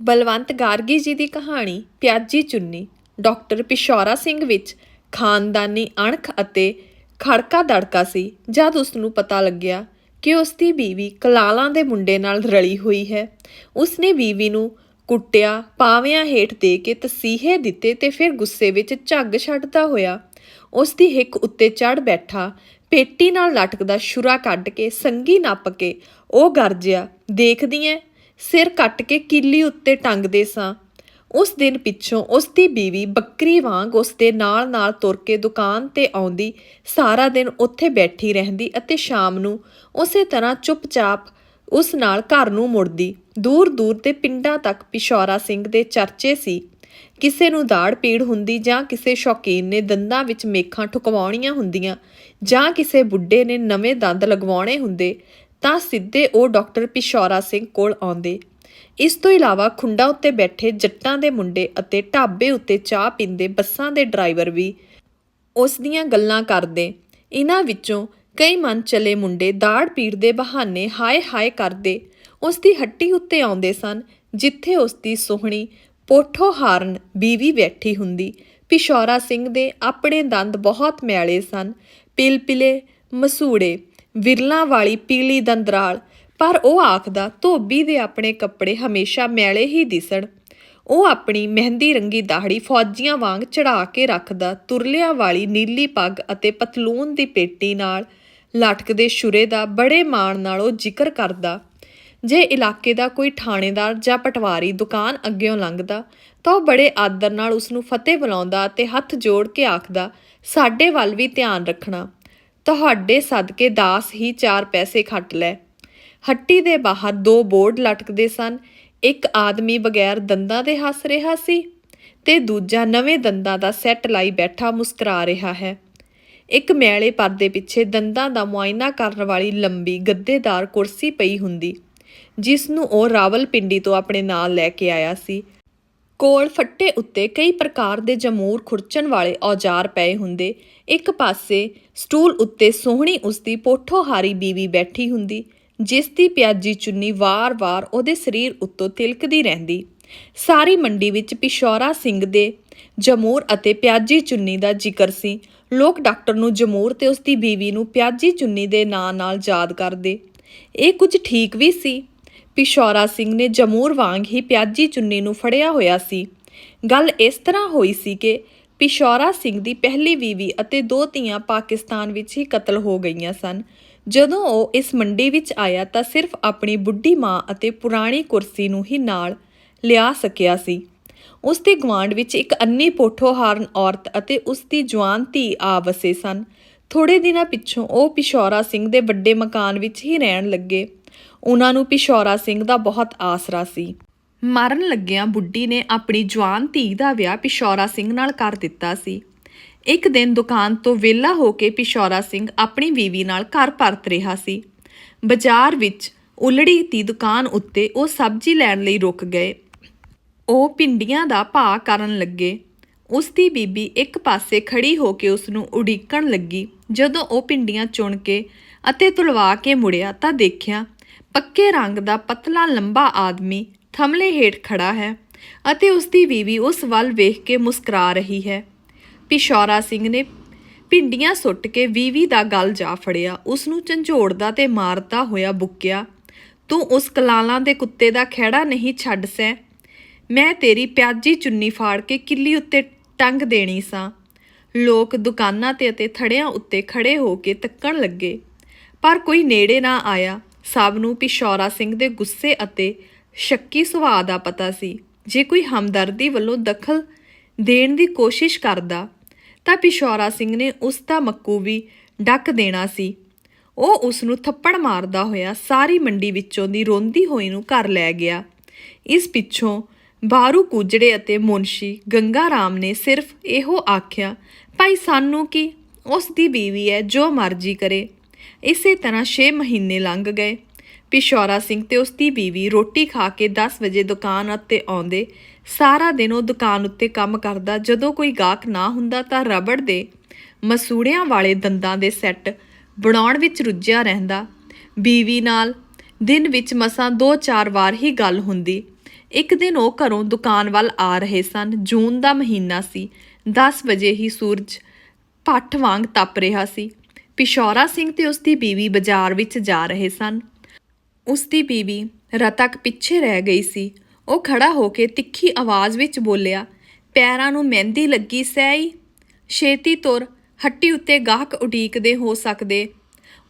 ਬਲਵੰਤ ਗਾਰਗੀ ਜੀ ਦੀ ਕਹਾਣੀ ਪਿਆਜੀ ਚੁੰਨੀ, ਡਾਕਟਰ ਪਿਸ਼ੌਰਾ ਸਿੰਘ ਵਿੱਚ ਖਾਨਦਾਨੀ ਅਣਖ ਅਤੇ ਖੜਕਾ ਦੜਕਾ ਸੀ, ਜਦ ਉਸ ਨੂੰ ਪਤਾ ਲੱਗਿਆ ਕਿ ਉਸ ਦੀ ਬੀਵੀ ਕਲਾਲਾਂ ਦੇ ਮੁੰਡੇ ਨਾਲ ਰਲੀ ਹੋਈ ਹੈ। ਉਸ ਨੇ ਬੀਵੀ ਨੂੰ ਕੁੱਟਿਆ, ਪਾਵਿਆਂ ਹੇਠ ਦੇ ਕੇ ਤਸੀਹੇ ਦਿੱਤੇ ਤੇ ਫਿਰ ਗੁੱਸੇ ਵਿੱਚ ਝੱਗ ਛੱਡਦਾ ਹੋਇਆ ਉਸ ਦੀ ਹਿੱਕ ਉੱਤੇ ਚੜ ਬੈਠਾ, ਪੇਟੀ ਨਾਲ ਲਟਕਦਾ ਸ਼ੁਰਾ ਕੱਢ ਕੇ ਸੰਗੀ ਨੱਪ ਕੇ ਉਹ ਗਰਜਿਆ, ਦੇਖਦੀ ਐ ਸਿਰ ਕੱਟ ਕੇ ਕਿੱਲੀ ਉੱਤੇ ਟੰਗਦੇ ਸਾਂ। ਉਸ ਦਿਨ ਪਿੱਛੋਂ ਉਸ ਦੀ ਬੀਵੀ ਬੱਕਰੀ ਵਾਂਗ ਉਸ ਦੇ ਨਾਲ ਨਾਲ ਤੁਰ ਕੇ ਦੁਕਾਨ ਤੇ ਆਉਂਦੀ, ਸਾਰਾ ਦਿਨ ਉੱਥੇ ਬੈਠੀ ਰਹਿੰਦੀ ਅਤੇ ਸ਼ਾਮ ਨੂੰ ਉਸੇ ਤਰ੍ਹਾਂ ਚੁੱਪਚਾਪ ਉਸ ਨਾਲ ਘਰ ਨੂੰ ਮੁੜਦੀ। ਦੂਰ ਦੂਰ ਦੇ ਪਿੰਡਾਂ ਤੱਕ ਪਿਸ਼ੌਰਾ ਸਿੰਘ ਦੇ ਚਰਚੇ ਸੀ, ਕਿਸੇ ਨੂੰ ਦਾੜ ਪੀੜ ਹੁੰਦੀ ਜਾਂ ਕਿਸੇ ਸ਼ੌਕੀਨ ਨੇ ਦੰਦਾਂ ਵਿੱਚ ਮੇਖਾਂ ਠੁਕਵਾਉਣੀਆਂ ਹੁੰਦੀਆਂ ਜਾਂ ਕਿਸੇ ਬੁੱਢੇ ਨੇ ਨਵੇਂ ਦੰਦ ਲਗਵਾਉਣੇ ਹੁੰਦੇ ਤਾਂ ਸਿੱਧੇ ਉਹ ਡਾਕਟਰ ਪਿਸ਼ੌਰਾ ਸਿੰਘ ਕੋਲ ਆਉਂਦੇ। ਇਸ ਤੋਂ ਇਲਾਵਾ ਖੁੰਡਾ ਉੱਤੇ ਬੈਠੇ ਜੱਟਾਂ ਦੇ ਮੁੰਡੇ ਅਤੇ ਢਾਬੇ ਉੱਤੇ ਚਾਹ ਪੀਂਦੇ ਬੱਸਾਂ ਦੇ ਡਰਾਈਵਰ ਵੀ ਉਸ ਦੀਆਂ ਗੱਲਾਂ ਕਰਦੇ। ਇਹਨਾਂ ਵਿੱਚੋਂ ਕਈ ਮਨ ਚਲੇ ਮੁੰਡੇ ਦਾੜ ਪੀੜ ਦੇ ਬਹਾਨੇ ਹਾਏ ਹਾਏ ਕਰਦੇ। ਉਸ ਦੀ ਹੱਟੀ ਉੱਤੇ ਆਉਂਦੇ ਸਨ, ਜਿੱਥੇ ਉਸ ਦੀ ਸੋਹਣੀ ਪੋਠੋ ਹਾਰਨ ਬੀਵੀ ਬੈਠੀ ਹੁੰਦੀ। ਪਿਸ਼ੌਰਾ ਸਿੰਘ ਦੇ ਆਪਣੇ ਦੰਦ ਬਹੁਤ ਮੈਲੇ ਸਨ। ਪਿਲਪਿਲੇ, ਮਸੂੜੇ ਵਿਰਲਾਂ ਵਾਲੀ ਪੀਲੀ ਦੰਦਰਾਲ, ਪਰ ਉਹ ਆਖਦਾ, ਧੋਬੀ ਦੇ ਆਪਣੇ ਕੱਪੜੇ ਹਮੇਸ਼ਾ ਮੈਲੇ ਹੀ ਦਿਸਣ। ਉਹ ਆਪਣੀ ਮਹਿੰਦੀ ਰੰਗੀ ਦਾੜੀ ਫੌਜੀਆਂ ਵਾਂਗ ਚੜਾ ਕੇ ਰੱਖਦਾ, ਤੁਰਲਿਆਂ ਵਾਲੀ ਨੀਲੀ ਪੱਗ ਅਤੇ ਪਤਲੂਨ ਦੀ ਪੇਟੀ ਨਾਲ ਲਟਕਦੇ ਸ਼ੁਰੇ ਦਾ ਬੜੇ ਮਾਣ ਨਾਲ ਉਹ ਜ਼ਿਕਰ ਕਰਦਾ। ਜੇ ਇਲਾਕੇ ਦਾ ਕੋਈ ਥਾਣੇਦਾਰ ਜਾਂ ਪਟਵਾਰੀ ਦੁਕਾਨ ਅੱਗਿਓਂ ਲੰਘਦਾ, ਤਾਂ ਉਹ ਬੜੇ ਆਦਰ ਨਾਲ ਉਸ ਨੂੰ ਫਤਿਹ ਬੁਲਾਉਂਦਾ ਤੇ ਹੱਥ ਜੋੜ ਕੇ ਆਖਦਾ, ਸਾਡੇ ਵੱਲ ਵੀ ਧਿਆਨ ਰੱਖਣਾ। ਤੁਹਾਡੇ ਸਦਕੇ ਦਾਸ ਹੀ ਚਾਰ ਪੈਸੇ ਖੱਟ ਲੈ। ਹੱਟੀ ਦੇ ਬਾਹਰ ਦੋ ਬੋਰਡ ਲਟਕਦੇ ਸਨ। ਇੱਕ ਆਦਮੀ ਬਗੈਰ ਦੰਦਾਂ ਦੇ ਹੱਸ ਰਿਹਾ ਸੀ ਤੇ ਦੂਜਾ ਨਵੇਂ ਦੰਦਾਂ ਦਾ ਸੈੱਟ ਲਾਈ ਬੈਠਾ ਮੁਸਕਰਾ ਰਿਹਾ ਹੈ। ਇੱਕ ਮੈਲੇ ਪਰਦੇ ਪਿੱਛੇ ਦੰਦਾਂ ਦਾ ਮੁਆਇਨਾ ਕਰਨ ਵਾਲੀ ਲੰਬੀ ਗੱਦੇਦਾਰ ਕੁਰਸੀ ਪਈ ਹੁੰਦੀ, ਜਿਸ ਨੂੰ ਉਹ ਰਾਵਲਪਿੰਡੀ ਤੋਂ ਆਪਣੇ ਨਾਲ ਲੈ ਕੇ ਆਇਆ ਸੀ। ਕੋਲ ਫੱਟੇ ਉੱਤੇ ਕਈ ਪ੍ਰਕਾਰ ਦੇ ਜਮੂਰ ਖੁਰਚਣ ਵਾਲੇ ਔਜ਼ਾਰ ਪਏ ਹੁੰਦੇ। ਇੱਕ ਪਾਸੇ ਸਟੂਲ ਉੱਤੇ ਸੋਹਣੀ ਉਸਦੀ ਪੋਠੋਹਾਰੀ ਬੀਵੀ ਬੈਠੀ ਹੁੰਦੀ, ਜਿਸ ਦੀ ਪਿਆਜੀ ਚੁੰਨੀ ਵਾਰ-ਵਾਰ ਉਹਦੇ ਸਰੀਰ ਉੱਤੋਂ ਤਿਲਕਦੀ ਰਹਿੰਦੀ। ਸਾਰੀ ਮੰਡੀ ਵਿੱਚ ਪਿਸ਼ੌਰਾ ਸਿੰਘ ਦੇ ਜਮੂਰ ਅਤੇ ਪਿਆਜੀ ਚੁੰਨੀ ਦਾ ਜ਼ਿਕਰ ਸੀ। ਲੋਕ ਡਾਕਟਰ ਨੂੰ ਜਮੂਰ ਤੇ ਉਸਦੀ ਬੀਵੀ ਨੂੰ ਪਿਆਜੀ ਚੁੰਨੀ ਦੇ ਨਾਂ ਨਾਲ ਯਾਦ ਕਰਦੇ। ਇਹ ਕੁਝ ਠੀਕ ਵੀ ਸੀ। ਪਿਸ਼ੌਰਾ ਸਿੰਘ ਨੇ ਜਮੂਰ ਵਾਂਗ ਹੀ ਪਿਆਜੀ ਚੁੰਨੀ ਨੂੰ ਫੜਿਆ ਹੋਇਆ ਸੀ। ਗੱਲ ਇਸ ਤਰ੍ਹਾਂ ਹੋਈ ਸੀ ਕਿ ਪਿਸ਼ੌਰਾ ਸਿੰਘ ਦੀ ਪਹਿਲੀ ਬੀਵੀ ਅਤੇ ਦੋ ਧੀਆਂ ਪਾਕਿਸਤਾਨ ਵਿੱਚ ਹੀ ਕਤਲ ਹੋ ਗਈਆਂ ਸਨ। ਜਦੋਂ ਉਹ ਇਸ ਮੰਡੀ ਵਿੱਚ ਆਇਆ ਤਾਂ ਸਿਰਫ ਆਪਣੀ ਬੁੱਢੀ ਮਾਂ ਅਤੇ ਪੁਰਾਣੀ ਕੁਰਸੀ ਨੂੰ ਹੀ ਨਾਲ ਲਿਆ ਸਕਿਆ ਸੀ। ਉਸ ਦੇ ਗਵਾਂਡ ਵਿੱਚ ਇੱਕ ਅੰਨੀ ਪੋਠੋਹਾਰਨ ਔਰਤ ਅਤੇ ਉਸ ਦੀ ਜਵਾਨ ਧੀ ਆ ਵਸੇ ਸਨ। ਥੋੜੇ ਦਿਨਾਂ ਪਿੱਛੋਂ ਉਹ ਪਿਸ਼ੌਰਾ ਸਿੰਘ ਦੇ ਵੱਡੇ ਮਕਾਨ ਵਿੱਚ ਹੀ ਰਹਿਣ ਲੱਗੇ। ਉਹਨਾਂ ਨੂੰ ਪਿਸ਼ੌਰਾ ਸਿੰਘ ਦਾ ਬਹੁਤ ਆਸਰਾ ਸੀ। ਮਰਨ ਲੱਗਿਆਂ ਬੁੱਢੀ ਨੇ ਆਪਣੀ ਜਵਾਨ ਧੀ ਦਾ ਵਿਆਹ ਪਿਸ਼ੌਰਾ ਸਿੰਘ ਨਾਲ ਕਰ ਦਿੱਤਾ ਸੀ। ਇੱਕ ਦਿਨ ਦੁਕਾਨ ਤੋਂ ਵਿਹਲਾ ਹੋ ਕੇ ਪਿਸ਼ੌਰਾ ਸਿੰਘ ਆਪਣੀ ਬੀਵੀ ਨਾਲ ਘਰ ਪਰਤ ਰਿਹਾ ਸੀ। ਬਾਜ਼ਾਰ ਵਿੱਚ ਉਲੜੀ ਦੀ ਦੁਕਾਨ ਉੱਤੇ ਉਹ ਸਬਜ਼ੀ ਲੈਣ ਲਈ ਰੁਕ ਗਏ। ਉਹ ਪਿੰਡੀਆਂ ਦਾ ਭਾਅ ਕਰਨ ਲੱਗੇ। ਉਸ ਦੀ ਬੀਬੀ ਇੱਕ ਪਾਸੇ ਖੜੀ ਹੋ ਕੇ ਉਸ ਨੂੰ ਉਡੀਕਣ ਲੱਗੀ। ਜਦੋਂ ਉਹ ਪਿੰਡੀਆਂ ਚੁਣ ਕੇ ਅਤੇ ਤੁਲਵਾ ਕੇ ਮੁੜਿਆ ਤਾਂ ਦੇਖਿਆ ਪੱਕੇ ਰੰਗ ਦਾ ਪਤਲਾ ਲੰਬਾ ਆਦਮੀ ਥਮਲੇ ਹੇਠ ਖੜਾ ਹੈ ਅਤੇ ਉਸ ਦੀ ਬੀਵੀ ਉਸ ਵੱਲ ਵੇਖ ਕੇ ਮੁਸਕਰਾ ਰਹੀ ਹੈ। ਪਿਸ਼ੌਰਾ ਸਿੰਘ ਨੇ ਪਿੰਡੀਆਂ ਸੁੱਟ ਕੇ ਵੀਵੀ ਦਾ ਗਲ ਜਾ ਫੜਿਆ। ਉਸ ਨੂੰ ਝੰਜੋੜਦਾ ਤੇ ਮਾਰਦਾ ਹੋਇਆ ਬੁੱਕਿਆ, ਤੂੰ ਉਸ ਕਲਾਲਾਂ ਦੇ ਕੁੱਤੇ ਦਾ ਖਹਿੜਾ ਨਹੀਂ ਛੱਡ ਸੈ। ਮੈਂ ਤੇਰੀ ਪਿਆਜੀ ਚੁੰਨੀ ਫਾੜ ਕੇ ਕਿੱਲੀ ਉੱਤੇ ਟੰਗ ਦੇਣੀ ਸਾਂ। ਲੋਕ ਦੁਕਾਨਾਂ ਤੇ ਅਤੇ ਥੜਿਆਂ ਉੱਤੇ ਖੜੇ ਹੋ ਕੇ ਤੱਕਣ ਲੱਗੇ। ਪਰ ਕੋਈ ਨੇੜੇ ਨਾ ਆਇਆ। ਸਭ ਨੂੰ ਪਿਸ਼ੌਰਾ ਸਿੰਘ ਦੇ ਗੁੱਸੇ ਅਤੇ ਸ਼ੱਕੀ ਸੁਭਾਅ ਦਾ ਪਤਾ ਸੀ। ਜੇ ਕੋਈ ਹਮਦਰਦੀ ਵੱਲੋਂ ਦਖਲ ਦੇਣ ਦੀ ਕੋਸ਼ਿਸ਼ ਕਰਦਾ, ਤਾਂ ਪਿਸ਼ੌਰਾ ਸਿੰਘ ਨੇ ਉਸ ਦਾ ਮੱਕੂ ਵੀ ਡੱਕ ਦੇਣਾ ਸੀ। ਉਹ ਉਸ ਨੂੰ ਥੱਪੜ ਮਾਰਦਾ ਹੋਇਆ ਸਾਰੀ ਮੰਡੀ ਵਿੱਚੋਂ ਦੀ ਰੋਂਦੀ ਹੋਈ ਨੂੰ ਘਰ ਲੈ ਗਿਆ। ਇਸ ਪਿੱਛੋਂ ਬਾਰੂ ਕੁਜੜੇ ਅਤੇ ਮੁੰਸ਼ੀ ਗੰਗਾ ਰਾਮ ਨੇ ਸਿਰਫ ਇਹੋ ਆਖਿਆ, ਭਾਈ ਸਾਨੂੰ ਕੀ? ਉਸ ਦੀ ਬੀਵੀ ਹੈ, ਜੋ ਮਰਜ਼ੀ ਕਰੇ। ਇਸੇ ਤਰ੍ਹਾਂ 6 ਮਹੀਨੇ ਲੰਘ ਗਏ। ਪਿਸ਼ੌਰਾ ਸਿੰਘ ਤੇ ਉਸ ਦੀ ਬੀਵੀ ਰੋਟੀ ਖਾ ਕੇ 10 ਵਜੇ ਦੁਕਾਨ ਉੱਤੇ ਆਉਂਦੇ। ਸਾਰਾ ਦਿਨ ਉਹ ਦੁਕਾਨ ਉੱਤੇ ਕੰਮ ਕਰਦਾ। ਜਦੋਂ ਕੋਈ ਗਾਹਕ ਨਾ ਹੁੰਦਾ ਤਾਂ ਰਬੜ ਦੇ ਮਸੂੜਿਆਂ ਵਾਲੇ ਦੰਦਾਂ ਦੇ ਸੈੱਟ ਬਣਾਉਣ ਵਿੱਚ ਰੁੱਝਿਆ ਰਹਿੰਦਾ। ਬੀਵੀ ਨਾਲ ਦਿਨ ਵਿੱਚ ਮਸਾਂ 2-4 ਵਾਰ ਹੀ ਗੱਲ ਹੁੰਦੀ। ਇੱਕ ਦਿਨ ਉਹ ਘਰੋਂ ਦੁਕਾਨ ਵੱਲ ਆ ਰਹੇ ਸਨ। ਜੂਨ ਦਾ ਮਹੀਨਾ ਸੀ। 10 ਵਜੇ ਹੀ ਸੂਰਜ ਪੱਠ ਵਾਂਗ ਤਪ ਰਿਹਾ ਸੀ। ਪਿਸ਼ੌਰਾ ਸਿੰਘ ਤੇ ਉਸ ਦੀ ਬੀਵੀ ਬਾਜ਼ਾਰ ਵਿੱਚ ਜਾ ਰਹੇ ਸਨ। ਉਸ ਦੀ ਬੀਵੀ ਰਤਕ ਪਿੱਛੇ ਰਹਿ ਗਈ ਸੀ। ਉਹ ਖੜਾ ਹੋ ਕੇ ਤਿੱਖੀ ਆਵਾਜ਼ ਵਿੱਚ ਬੋਲਿਆ, ਪੈਰਾਂ ਨੂੰ ਮਹਿੰਦੀ ਲੱਗੀ ਸੈਈ। ਛੇਤੀ ਤੁਰ, ਹੱਟੀ ਉੱਤੇ ਗਾਹਕ ਉਡੀਕਦੇ ਹੋ ਸਕਦੇ।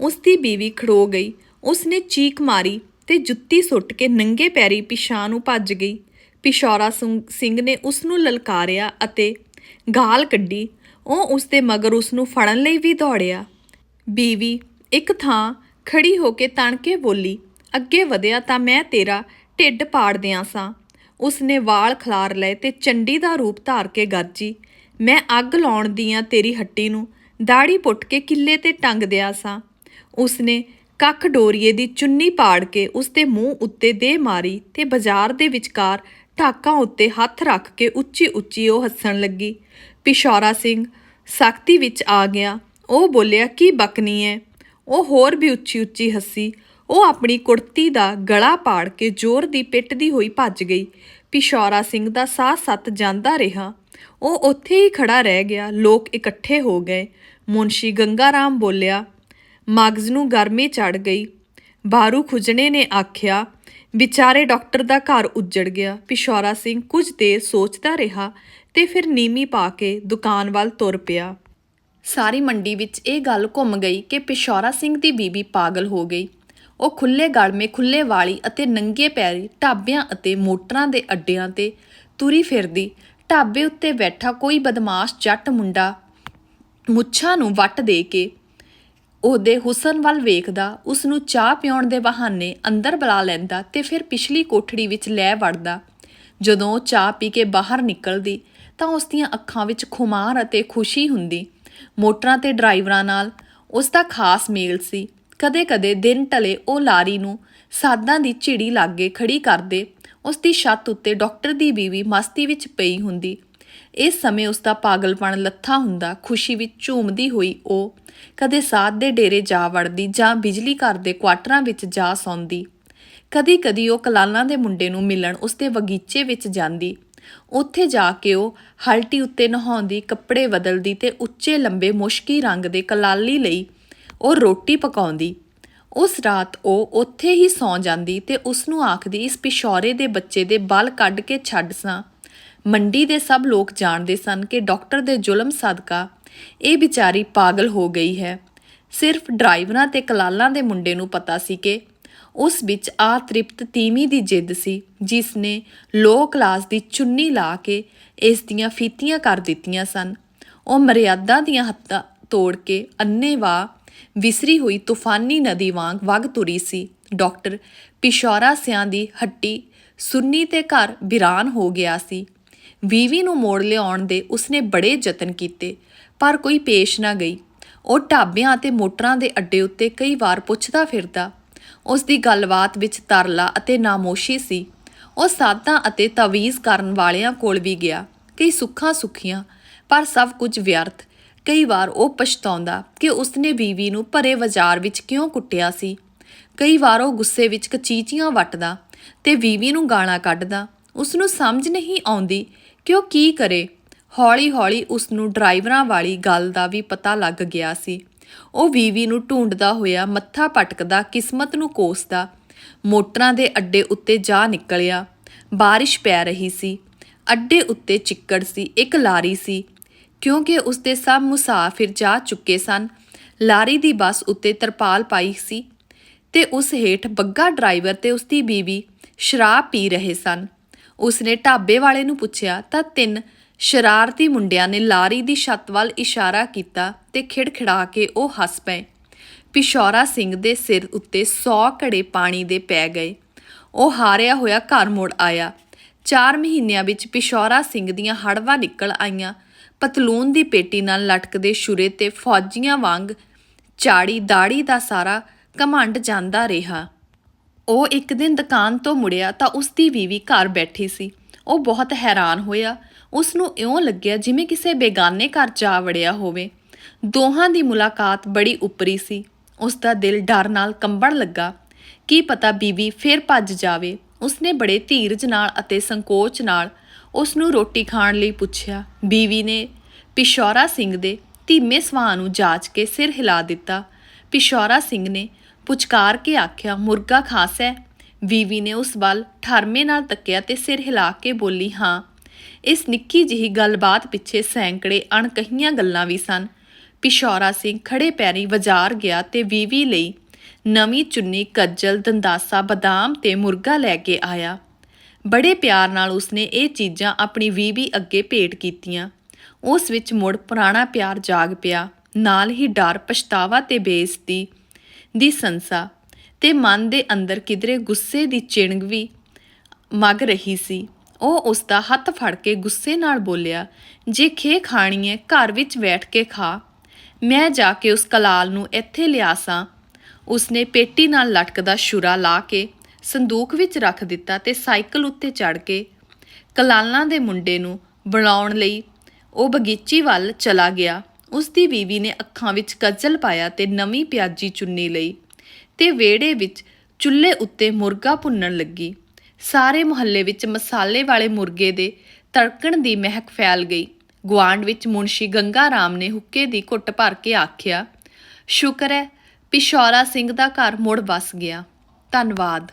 ਉਸ ਦੀ ਬੀਵੀ ਖੜੋ ਗਈ। ਉਸ ਨੇ ਚੀਕ ਮਾਰੀ ਤੇ ਜੁੱਤੀ ਸੁੱਟ ਕੇ ਨੰਗੇ ਪੈਰੀ ਪਿਛਾਂ ਨੂੰ ਭੱਜ ਗਈ। ਪਿਸ਼ੌਰਾ ਸੁੰ- ਸਿੰਘ ਨੇ ਉਸ ਨੂੰ ਲਲਕਾਰਿਆ ਅਤੇ ਗਾਲ ਕੱਢੀ। ਉਹ ਉਸ ਦੇ ਮਗਰ ਉਸ ਨੂੰ ਫੜਨ ਲਈ ਵੀ ਦੌੜਿਆ। ਬੀਵੀ, ਇੱਕ ਥਾਂ ਖੜੀ ਹੋ ਕੇ ਤਣਕੇ ਬੋਲੀ, ਅੱਗੇ ਵਧਿਆ ਤਾਂ ਮੈਂ ਤੇਰਾ ਢਿੱਡ ਪਾੜ ਦਿਆਂ ਸਾਂ। ਉਸਨੇ ਵਾਲ ਖਲਾਰ ਲਏ ਤੇ ਚੰਡੀ ਦਾ ਰੂਪ ਧਾਰ ਕੇ ਗਰਜੀ ਮੈਂ ਅੱਗ ਲਾਉਣ ਦੀਆਂ ਤੇਰੀ ਹੱਟੀ ਨੂੰ ਦਾੜੀ ਪੁੱਟ ਕੇ ਕਿੱਲੇ ਤੇ ਟੰਗ ਦਿਆ ਸਾਂ। ਉਸਨੇ ਕੱਖ ਡੋਰੀਏ ਦੀ ਚੁੰਨੀ ਪਾੜ ਕੇ ਉਸਦੇ ਮੂੰਹ ਉੱਤੇ ਦੇ ਮਾਰੀ ਤੇ ਬਾਜ਼ਾਰ ਦੇ ਵਿਚਕਾਰ ਢਾਕਾਂ ਉੱਤੇ ਹੱਥ ਰੱਖ ਕੇ ਉੱਚੀ ਉੱਚੀ ਉਹ ਹੱਸਣ ਲੱਗੀ। ਪਿਸ਼ੌਰਾ ਸਿੰਘ ਸਖਤੀ ਵਿੱਚ ਆ ਗਿਆ। ਉਹ ਬੋਲਿਆ, ਕੀ ਬਕਨੀ ਹੈ ਉਹ ਹੋਰ ਵੀ ਉੱਚੀ ਉੱਚੀ ਹੱਸੀ। ਉਹ ਆਪਣੀ ਕੁੜਤੀ ਦਾ ਗਲਾ ਪਾੜ ਕੇ ਜ਼ੋਰ ਦੀ ਪਿੱਟਦੀ ਹੋਈ ਭੱਜ ਗਈ। ਪਿਸ਼ੌਰਾ ਸਿੰਘ ਦਾ ਸਾਹ ਸੱਤ ਜਾਂਦਾ ਰਿਹਾ। ਉਹ ਉੱਥੇ ਹੀ ਖੜਾ ਰਹਿ ਗਿਆ। ਲੋਕ ਇਕੱਠੇ ਹੋ ਗਏ। ਮੁੰਸ਼ੀ ਗੰਗਾਰਾਮ ਬੋਲਿਆ, ਮਗਜ਼ ਨੂੰ ਗਰਮੀ ਚੜ ਗਈ। ਬਾਰੂ ਖੁਜਣੇ ਨੇ ਆਖਿਆ, ਵਿਚਾਰੇ ਡਾਕਟਰ ਦਾ ਘਰ ਉੱਜੜ ਗਿਆ। ਪਿਸ਼ੌਰਾ ਸਿੰਘ ਕੁਝ ਦੇਰ ਸੋਚਦਾ ਰਿਹਾ ਤੇ ਫਿਰ ਨੀਮੀ ਪਾ ਕੇ ਦੁਕਾਨ ਵੱਲ ਤੁਰ ਪਿਆ। ਸਾਰੀ ਮੰਡੀ ਵਿੱਚ ਇਹ ਗੱਲ ਘੁੰਮ ਗਈ ਕਿ ਪਿਸ਼ੌਰਾ ਸਿੰਘ ਦੀ ਬੀਬੀ ਪਾਗਲ ਹੋ ਗਈ। ਉਹ ਖੁੱਲੇ ਗਲਮੇ ਖੁੱਲੇ ਵਾਲੀ ਅਤੇ ਨੰਗੇ ਪੈਰੀ ਢਾਬਿਆਂ ਅਤੇ ਮੋਟਰਾਂ ਦੇ ਅੱਡਿਆਂ ਤੇ ਤੁਰੀ ਫਿਰਦੀ। ਢਾਬੇ ਉੱਤੇ ਬੈਠਾ ਕੋਈ ਬਦਮਾਸ਼ ਜੱਟ ਮੁੰਡਾ ਮੁੱਛਾਂ ਨੂੰ ਵੱਟ ਦੇ ਕੇ ਉਹਦੇ ਹੁਸਨ ਵੱਲ ਵੇਖਦਾ ਉਸ ਨੂੰ ਚਾਹ ਪਿਉਣ ਦੇ ਬਹਾਨੇ ਅੰਦਰ ਬੁਲਾ ਲੈਂਦਾ ਤੇ ਫਿਰ ਪਿਛਲੀ ਕੋਠੜੀ ਵਿੱਚ ਲੈ ਵੜਦਾ। ਜਦੋਂ ਉਹ ਚਾਹ ਪੀ ਕੇ ਬਾਹਰ ਨਿਕਲਦੀ ਤਾਂ ਉਸ ਦੀਆਂ ਅੱਖਾਂ ਵਿੱਚ ਖੁਮਾਰ ਅਤੇ ਖੁਸ਼ੀ ਹੁੰਦੀ। ਮੋਟਰਾਂ ਤੇ ਡਰਾਈਵਰਾਂ ਨਾਲ। ਉਸ ਦਾ ਖਾਸ ਮੇਲ ਸੀ। ਕਦੇ-ਕਦੇ ਦਿਨ ਢਲੇ ਉਹ ਲਾਰੀ ਨੂੰ ਸਾਦਾਂ ਦੀ ਝਿੜੀ ਲਾਗੇ ਖੜੀ ਕਰਦੇ ਉਸ ਦੀ ਛੱਤ ਉੱਤੇ ਡਾਕਟਰ ਦੀ ਬੀਵੀ ਮਸਤੀ ਵਿੱਚ ਪਈ ਹੁੰਦੀ। ਇਸ ਸਮੇਂ ਉਸ ਦਾ ਪਾਗਲਪਣ ਲੱਥਾ ਹੁੰਦਾ, ਖੁਸ਼ੀ ਵਿੱਚ ਝੂਮਦੀ ਹੋਈ ਉਹ ਕਦੇ ਸਾਧ ਦੇ ਡੇਰੇ ਜਾ ਵੜਦੀ ਜਾਂ ਬਿਜਲੀ ਘਰ ਦੇ ਕੁਆਟਰਾਂ ਵਿੱਚ ਜਾ ਸੌਂਦੀ। ਕਦੀ-ਕਦੀ ਉਹ ਕਲਾਲਾਂ ਦੇ ਮੁੰਡੇ ਨੂੰ ਮਿਲਣ ਉਸ ਦੇ ਬਗੀਚੇ ਵਿੱਚ ਜਾਂਦੀ। ਉੱਥੇ ਜਾ ਕੇ ਉਹ ਹਲਟੀ ਉੱਤੇ ਨਹਾਉਂਦੀ, ਕੱਪੜੇ ਬਦਲਦੀ ਤੇ ਉੱਚੇ ਲੰਬੇ ਮੁਸ਼ਕੀ ਰੰਗ ਦੇ ਕਲਾਲੀ ਲਈ ਉਹ ਰੋਟੀ ਪਕਾਉਂਦੀ। ਉਸ ਰਾਤ ਉਹ ਉੱਥੇ ਹੀ ਸੌਂ ਜਾਂਦੀ ਤੇ ਉਸ ਨੂੰ ਆਖਦੀ, ਇਸ ਪਿਸ਼ੌਰੇ ਦੇ ਬੱਚੇ ਦੇ ਬਲ ਕੱਢ ਕੇ ਛੱਡ ਸਾਂ। ਮੰਡੀ ਦੇ ਸਭ ਲੋਕ ਜਾਣਦੇ ਸਨ ਕਿ ਡਾਕਟਰ ਦੇ ਜ਼ੁਲਮ ਸਦਕਾ ਇਹ ਵਿਚਾਰੀ ਪਾਗਲ ਹੋ ਗਈ ਹੈ। ਸਿਰਫ ਡਰਾਈਵਰਾਂ ਤੇ ਕਲਾਲਾਂ ਦੇ ਮੁੰਡੇ ਨੂੰ ਪਤਾ ਸੀ ਕਿ ਉਸ ਵਿੱਚ ਆ ਤ੍ਰਿਪਤ ਤੀਵੀਂ ਦੀ ਜਿੱਦ ਸੀ, ਜਿਸ ਨੇ ਲੋ ਕਲਾਸ ਦੀ ਚੁੰਨੀ ਲਾ ਕੇ ਇਸ ਦੀਆਂ ਫੀਤੀਆਂ ਕਰ ਦਿੱਤੀਆਂ ਸਨ। ਉਹ ਮਰਿਆਦਾ ਦੀਆਂ ਹੱਦਾਂ ਤੋੜ ਕੇ ਅੰਨੇਵਾ ਵਿਸਰੀ ਹੋਈ ਤੂਫਾਨੀ ਨਦੀ ਵਾਂਗ ਵਗ ਤੁਰੀ ਸੀ। ਡਾਕਟਰ ਪਿਸ਼ੌਰਾ ਸਿਆਂ ਦੀ ਹੱਟੀ ਸੁੰਨੀ ਤੇ ਘਰ ਬਿਰਾਨ ਹੋ ਗਿਆ ਸੀ। ਵੀਵੀ ਨੂੰ ਮੋੜ ਲਿਆਉਣ ਦੇ ਉਸਨੇ ਬੜੇ ਯਤਨ ਕੀਤੇ, ਪਰ ਕੋਈ ਪੇਸ਼ ਨਾ ਗਈ। ਉਹ ਢਾਬਿਆਂ ਅਤੇ ਮੋਟਰਾਂ ਦੇ ਅੱਡੇ ਉੱਤੇ ਕਈ ਵਾਰ ਪੁੱਛਦਾ ਫਿਰਦਾ ਉਸ ਦੀ ਗੱਲਬਾਤ ਵਿੱਚ ਤਰਲਾ ਅਤੇ ਨਾਮੋਸ਼ੀ ਸੀ। ਉਹ ਸਾਧਾਂ ਅਤੇ ਤਵੀਜ਼ ਕਰਨ ਵਾਲਿਆਂ ਕੋਲ ਵੀ ਗਿਆ। ਕਈ ਸੁੱਖਾਂ ਸੁੱਖੀਆਂ, ਪਰ ਸਭ ਕੁਝ ਵਿਅਰਥ। ਕਈ ਵਾਰ ਉਹ ਪਛਤਾਉਂਦਾ ਕਿ ਉਸਨੇ ਬੀਵੀ ਨੂੰ ਭਰੇ ਬਾਜ਼ਾਰ ਵਿੱਚ ਕਿਉਂ ਕੁੱਟਿਆ ਸੀ। ਕਈ ਵਾਰ ਉਹ ਗੁੱਸੇ ਵਿੱਚ ਕਚੀਚੀਆਂ ਵੱਟਦਾ ਤੇ ਬੀਵੀ ਨੂੰ ਗਾਲਾਂ ਕੱਢਦਾ। ਉਸ ਨੂੰ ਸਮਝ ਨਹੀਂ ਆਉਂਦੀ ਕਿ ਉਹ ਕੀ ਕਰੇ। ਹੌਲੀ-ਹੌਲੀ ਉਸ ਨੂੰ ਡਰਾਈਵਰਾਂ ਵਾਲੀ ਗੱਲ ਦਾ ਵੀ ਪਤਾ ਲੱਗ ਗਿਆ ਸੀ। ਉਹ ਵੀਵੀ ਨੂੰ ਢੂੰਡਦਾ ਹੋਇਆ ਮੱਥਾ ਪਟਕਦਾ, ਕਿਸਮਤ ਨੂੰ ਕੋਸਦਾ, ਮੋਟਰਾਂ ਦੇ ਅੱਡੇ ਉੱਤੇ ਜਾ ਨਿਕਲਿਆ। ਬਾਰਿਸ਼ ਪੈ ਰਹੀ ਸੀ। ਅੱਡੇ ਉੱਤੇ ਚਿੱਕੜ ਸੀ, ਇੱਕ ਲਾਰੀ ਸੀ। ਕਿਉਂਕਿ ਉਸ ਦੇ ਸਭ ਮੁਸਾਫਿਰ ਜਾ ਚੁੱਕੇ ਸਨ, ਲਾਰੀ ਦੀ ਬੱਸ ਉੱਤੇ ਤਰਪਾਲ ਪਾਈ ਸੀ ਤੇ ਉਸ ਹੇਠ ਬੱਗਾ ਡਰਾਈਵਰ ਤੇ ਉਸ ਦੀ ਬੀਵੀ ਸ਼ਰਾਬ ਪੀ ਰਹੇ ਸਨ। ਉਸਨੇ ਢਾਬੇ ਵਾਲੇ ਨੂੰ ਪੁੱਛਿਆ, ਤਾਂ ਤਿੰਨ ਸ਼ਰਾਰਤੀ ਮੁੰਡਿਆਂ ਨੇ ਲਾਰੀ ਦੀ ਛੱਤ ਵੱਲ ਇਸ਼ਾਰਾ ਕੀਤਾ ਤੇ ਖਿੜਖਿੜਾ ਕੇ ਉਹ ਹੱਸ ਪਏ। ਪਿਸ਼ੌਰਾ ਸਿੰਘ ਦੇ ਸਿਰ ਉੱਤੇ 100 ਘੜੇ ਪਾਣੀ ਦੇ ਪੈ ਗਏ। ਉਹ ਹਾਰਿਆ ਹੋਇਆ ਘਰ ਮੁੜ ਆਇਆ। 4 ਮਹੀਨਿਆਂ ਵਿੱਚ ਪਿਸ਼ੌਰਾ ਸਿੰਘ ਦੀਆਂ ਹੜਵਾ ਨਿਕਲ ਆਈਆਂ। ਪਤਲੂਨ ਦੀ ਪੇਟੀ ਨਾਲ ਲਟਕਦੇ ਸ਼ੁਰੇ ਤੇ ਫੌਜੀਆਂ ਵਾਂਗ ਚਾੜੀ ਦਾੜੀ ਦਾ ਸਾਰਾ ਘਮੰਡ ਜਾਂਦਾ ਰਿਹਾ। ਉਹ ਇੱਕ ਦਿਨ ਦੁਕਾਨ ਤੋਂ ਮੁੜਿਆ ਤਾਂ ਉਸ ਦੀ ਬੀਵੀ ਘਰ ਬੈਠੀ ਸੀ। ਉਹ ਬਹੁਤ ਹੈਰਾਨ ਹੋਇਆ ਉਸ ਨੂੰ ਇਉਂ ਲੱਗਿਆ ਜਿਵੇਂ ਕਿਸੇ ਬੇਗਾਨੇ ਘਰ ਜਾ ਵੜਿਆ ਹੋਵੇ। ਦੋਹਾਂ ਦੀ ਮੁਲਾਕਾਤ ਬੜੀ ਉਪਰੀ ਸੀ। ਉਸ ਦਾ ਦਿਲ ਡਰ ਨਾਲ ਕੰਬਣ ਲੱਗਾ। ਕੀ ਪਤਾ ਬੀਵੀ ਫੇਰ ਭੱਜ ਜਾਵੇ। ਉਸਨੇ ਬੜੇ ਧੀਰਜ ਨਾਲ ਅਤੇ ਸੰਕੋਚ ਨਾਲ ਉਸ ਨੂੰ ਰੋਟੀ ਖਾਣ ਲਈ ਪੁੱਛਿਆ। ਬੀਵੀ ਨੇ ਪਿਸ਼ੌਰਾ ਸਿੰਘ ਦੇ ਧੀਮੇ ਸਵਾਹ ਨੂੰ ਜਾਚ ਕੇ ਸਿਰ ਹਿਲਾ ਦਿੱਤਾ। ਪਿਸ਼ੌਰਾ ਸਿੰਘ ਨੇ ਪੁਚਕਾਰ ਕੇ ਆਖਿਆ, ਮੁਰਗਾ ਖਾਸ ਹੈ। ਬੀਵੀ ਨੇ ਉਸ ਵੱਲ ਠਰਮੇ ਨਾਲ ਤੱਕਿਆ ਤੇ ਸਿਰ ਹਿਲਾ ਕੇ ਬੋਲੀ, ਹਾਂ। ਇਸ ਨਿੱਕੀ ਜਿਹੀ ਗੱਲਬਾਤ ਪਿੱਛੇ ਸੈਂਕੜੇ ਅਣਕਹੀਆਂ ਗੱਲਾਂ ਵੀ ਸਨ। ਪਿਸ਼ੌਰਾ ਸਿੰਘ ਖੜੇ ਪੈਰੀ ਬਾਜ਼ਾਰ ਗਿਆ ਤੇ ਵੀਵੀ ਲਈ ਨਵੀਂ ਚੁੰਨੀ, ਕੱਜਲ, ਦੰਦਾਸਾ, ਬਦਾਮ ਤੇ ਮੁਰਗਾ ਲੈ ਕੇ ਆਇਆ। ਬੜੇ ਪਿਆਰ ਨਾਲ ਉਸਨੇ ਇਹ ਚੀਜ਼ਾਂ ਆਪਣੀ ਵੀਵੀ ਅੱਗੇ ਭੇਟ ਕੀਤੀਆਂ। ਉਸ ਵਿੱਚ ਮੁੜ ਪੁਰਾਣਾ ਪਿਆਰ ਜਾਗ ਪਿਆ। ਨਾਲ ਹੀ ਡਰ, ਪਛਤਾਵਾ ਤੇ ਬੇਇੱਜ਼ਤੀ ਦੀ ਸੰਸਾ ਤੇ ਮਨ ਦੇ ਅੰਦਰ ਕਿਧਰੇ ਗੁੱਸੇ ਦੀ ਚਿਣਗ ਵੀ ਮਗ ਰਹੀ ਸੀ। ਉਹ ਉਸ ਦਾ ਹੱਥ ਫੜ ਕੇ ਗੁੱਸੇ ਨਾਲ ਬੋਲਿਆ, ਜੇ ਖੇ ਖਾਣੀ ਹੈ ਘਰ ਵਿੱਚ ਬੈਠ ਕੇ ਖਾ। ਮੈਂ ਜਾ ਕੇ ਉਸ ਕਲਾਲ ਨੂੰ ਇੱਥੇ ਲਿਆਸਾਂ ਉਸਨੇ ਪੇਟੀ ਨਾਲ ਲਟਕਦਾ ਸ਼ੁਰਾ ਲਾ ਕੇ ਸੰਦੂਕ ਵਿੱਚ ਰੱਖ ਦਿੱਤਾ ਤੇ ਸਾਈਕਲ ਉੱਤੇ ਚੜ ਕੇ ਕਲਾਲਾਂ ਦੇ ਮੁੰਡੇ ਨੂੰ ਬੁਲਾਉਣ ਲਈ ਉਹ ਬਗੀਚੀ ਵੱਲ ਚਲਾ ਗਿਆ। ਉਸ ਦੀ ਬੀਵੀ ਨੇ ਅੱਖਾਂ ਵਿੱਚ ਕੱਜਲ ਪਾਇਆ ਤੇ ਨਵੀਂ ਪਿਆਜੀ ਚੁੰਨੀ ਲਈ ਤੇ ਵਿਹੜੇ ਵਿੱਚ ਚੁੱਲ੍ਹੇ ਉੱਤੇ ਮੁਰਗਾ ਭੁੰਨਣ ਲੱਗੀ। ਸਾਰੇ ਮੁਹੱਲੇ ਵਿੱਚ ਮਸਾਲੇ ਵਾਲੇ ਮੁਰਗੇ ਦੇ ਤੜਕਣ ਦੀ ਮਹਿਕ ਫੈਲ ਗਈ। ਗੁਆਂਢ ਵਿੱਚ ਮੁਨਸ਼ੀ ਗੰਗਾ ਰਾਮ ਨੇ ਹੁੱਕੇ ਦੀ ਘੁੱਟ ਭਰ ਕੇ ਆਖਿਆ, ਸ਼ੁਕਰ ਹੈ ਪਿਸ਼ੌਰਾ ਸਿੰਘ ਦਾ ਘਰ ਮੁੜ ਵਸ ਗਿਆ। ਧੰਨਵਾਦ।